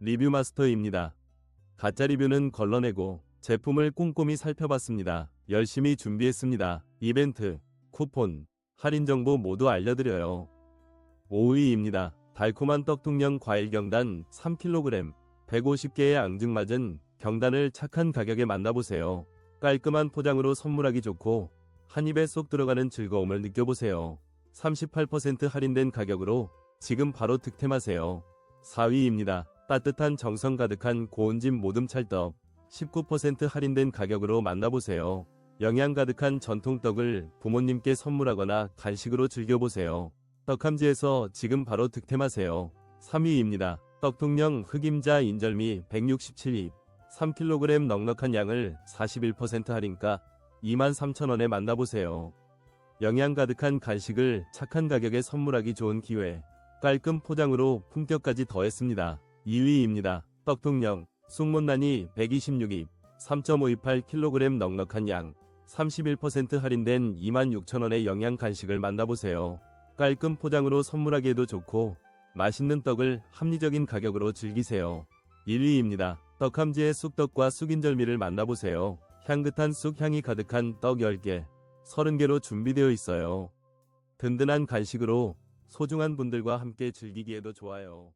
리뷰 마스터입니다. 가짜 리뷰는 걸러내고 제품을 꼼꼼히 살펴봤습니다. 열심히 준비했습니다. 이벤트, 쿠폰, 할인 정보 모두 알려드려요. 5위입니다. 달콤한 떡통령 과일 경단 3kg, 150개의 앙증맞은 경단을 착한 가격에 만나보세요. 깔끔한 포장으로 선물하기 좋고 한 입에 쏙 들어가는 즐거움을 느껴보세요. 38% 할인된 가격으로 지금 바로 득템하세요. 4위입니다. 따뜻한 정성 가득한 고운집 모듬 찰떡 19% 할인된 가격으로 만나보세요. 영양 가득한 전통떡을 부모님께 선물하거나 간식으로 즐겨보세요. 떡함지에서 지금 바로 득템하세요. 3위입니다. 떡통령 흑임자 인절미 167입 3kg 넉넉한 양을 41% 할인가 23,000원에 만나보세요. 영양 가득한 간식을 착한 가격에 선물하기 좋은 기회. 깔끔 포장으로 품격까지 더했습니다. 2위입니다. 떡통령 쑥몬난이 126입 3.528kg 넉넉한 양 31% 할인된 26,000원의 영양 간식을 만나보세요. 깔끔 포장으로 선물하기에도 좋고 맛있는 떡을 합리적인 가격으로 즐기세요. 1위입니다. 떡함지의 쑥떡과 쑥인절미를 만나보세요. 향긋한 쑥 향이 가득한 떡 10개, 30개로 준비되어 있어요. 든든한 간식으로 소중한 분들과 함께 즐기기에도 좋아요.